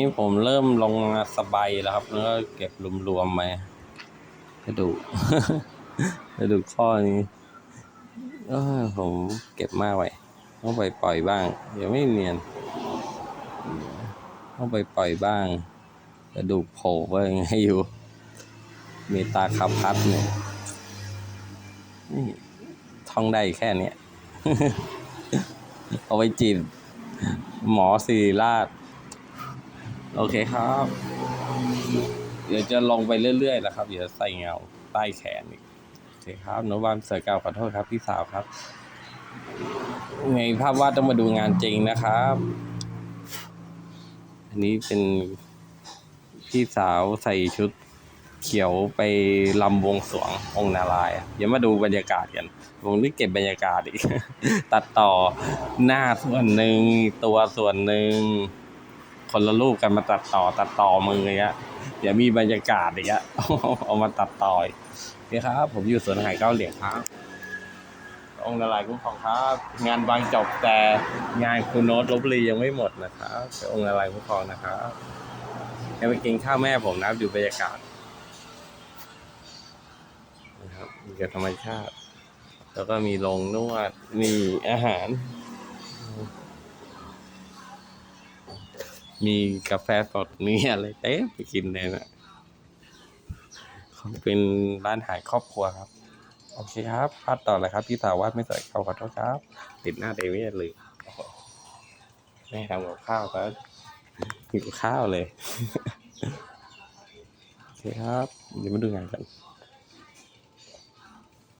นี่ผมเริ่มลงสบายแล้วครับ แล้วก็เก็บรวมๆไปกระดูกกระดูกข้อนี้เออผมเก็บมากไปต้องไปปล่อยบ้าง เดี๋ยวไม่เนียนต้องไปปล่อยบ้าง กระดูกโผล่ก็ยังไงอยู่ มีตาขับพัดเนี่ยนี่ท่องได้แค่เนี้ยเอาไว้จีบหมอศิริราช โอเคครับ เดี๋ยวจะลงไปเรื่อยๆแล้วครับ เดี๋ยวใส่เงาใต้แขนอีกโอเคครับโนบานเสือเก่าขอโทษครับพี่สาวครับในภาพวาดต้องมาดูงานจริงนะครับ อันนี้เป็นพี่สาวใส่ชุดเขียวไปลำวงสวงองค์นารายเดี๋ยวมาดูบรรยากาศกันวงนี้เก็บบรรยากาศอีก ตัดต่อหน้าส่วนหนึ่งตัวส่วนหนึ่ง คนละรูปกันมาตัดต่อตัดต่อมืออย่างเงี้ยเดี๋ยวมีบรรยากาศอย่างเงี้ยเอามาตัดต่ออีกโอเคครับ ผมอยู่สวนหายเก้าเหลี่ยงครับ องค์นารายคุ้มครองครับ งานบางจบแต่งานคุณโน้ตลบบุรียังไม่หมดนะครับองค์นารายคุ้มครองนะครับไปกินข้าวแม่ผมนะดูบรรยากาศนะครับมีกับธรรมชาติ แล้วก็มีโรงนวดมีอาหาร มีกาแฟสดมีอะไรเต็มไปกินเลยนะเป็นร้านอาหารครอบครัวครับ โอเคครับพัดต่อเลยครับ พี่สาววาดไม่สวยเขาขอโทษครับ ติดหน้าเดวิดเลยแม่ทำกับข้าวก็หิวข้าวเลย โอเคครับ เดี๋ยวมาดูงานกัน